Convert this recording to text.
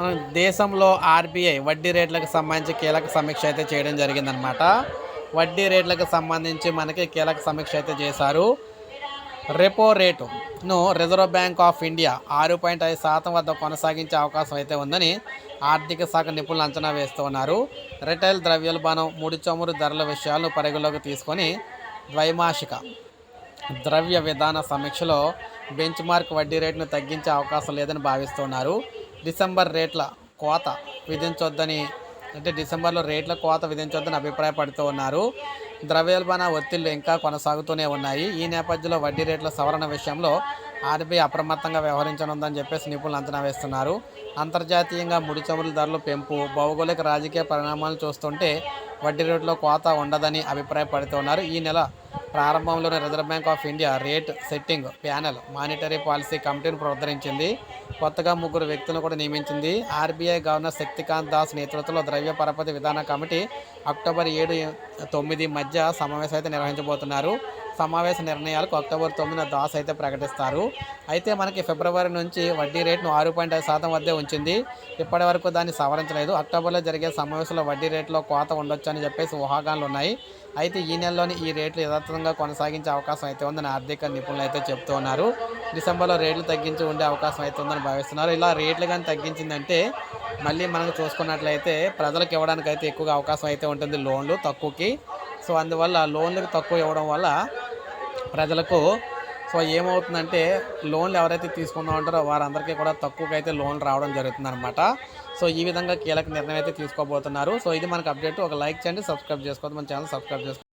మన దేశంలో ఆర్బీఐ వడ్డీ రేట్లకు సంబంధించి కీలక సమీక్ష అయితే చేయడం జరిగిందనమాట వడ్డీ రేట్లకు సంబంధించి మనకి కీలక సమీక్ష అయితే చేశారు. రెపో రేటును రిజర్వ్ బ్యాంక్ ఆఫ్ ఇండియా ఆరు పాయింట్ ఐదు శాతం వద్ద కొనసాగించే అవకాశం అయితే ఉందని ఆర్థిక శాఖ నిపుణులు అంచనా వేస్తూ ఉన్నారు. రిటైల్ ద్రవ్యోల్బణం ముడి చమురు ధరల విషయాలను పరిగణలోకి తీసుకొని ద్వైమాసిక ద్రవ్య విధాన సమీక్షలో బెంచ్ మార్క్ వడ్డీ రేటును తగ్గించే అవకాశం లేదని భావిస్తున్నారు డిసెంబర్ రేట్ల కోత విధించొద్దని అంటే డిసెంబర్లో రేట్ల కోత విధించొద్దని అభిప్రాయపడుతూ ఉన్నారు. ద్రవ్యోల్బణ ఒత్తిళ్ళు ఇంకా కొనసాగుతూనే ఉన్నాయి. ఈ నేపథ్యంలో వడ్డీ రేట్ల సవరణ విషయంలో ఆర్బీఐ అప్రమత్తంగా వ్యవహరించనుందని చెప్పేసి నిపుణులు అంచనా వేస్తున్నారు. అంతర్జాతీయంగా ముడి చమురుల ధరలు పెంపు భౌగోళిక రాజకీయ పరిణామాలు చూస్తుంటే వడ్డీ రేట్లో కోత ఉండదని అభిప్రాయపడుతున్నారు ఈ నెల ప్రారంభంలోనే reserve bank of India rate setting panel monetary policy కమిటీని పునరుద్ధరించింది కొత్తగా ముగ్గురు వ్యక్తులను కూడా నియమించింది. ఆర్బీఐ గవర్నర్ శక్తికాంత్ దాస్ నేతృత్వంలో ద్రవ్య పరపతి విధాన కమిటీ అక్టోబర్ ఏడు తొమ్మిది మధ్య సమావేశం అయితే నిర్వహించబోతున్నారు. సమావేశ నిర్ణయాలకు అక్టోబర్ తొమ్మిదిన దాస్ అయితే ప్రకటిస్తారు. అయితే మనకి ఫిబ్రవరి నుంచి వడ్డీ రేటును ఆరు పాయింట్ ఐదు శాతం వద్దే ఉంచింది. ఇప్పటి వరకు దాన్ని సవరించలేదు. అక్టోబర్లో జరిగే సమావేశంలో వడ్డీ రేట్లో కోత ఉండొచ్చు అని చెప్పేసి ఊహాగానాలు ఉన్నాయి. అయితే ఈ నెలలోని ఈ రేట్లు యథాతథంగా కొనసాగించే అవకాశం అయితే ఉందని ఆర్థిక నిపుణులు అయితే చెప్తూ ఉన్నారు. డిసెంబర్లో రేట్లు తగ్గించి ఉండే అవకాశం అయితే ఉందని భావిస్తున్నారు. ఇలా రేట్లు కానీ తగ్గించిందంటే మళ్ళీ మనకు చూసుకున్నట్లయితే ప్రజలకు ఇవ్వడానికి అయితే ఎక్కువగా అవకాశం అయితే ఉంటుంది లోన్లు తక్కువకి. సో అందువల్ల లోన్లకు తక్కువ ఇవ్వడం వల్ల ప్రజలకు సో ఏమవుతుందంటే లోన్లు ఎవరైతే తీసుకుందాం ఉంటారో వారందరికీ కూడా తక్కువగా అయితే లోన్లు రావడం జరుగుతుంది అనమాట సో ఈ విధంగా కీలక నిర్ణయం అయితే తీసుకోబోతున్నారు. సో ఇది మనకు అప్డేట్. ఒక లైక్ చేయండి సబ్స్క్రైబ్ చేసుకోవద్దు. మన ఛానల్ సబ్స్క్రైబ్ చేసుకోండి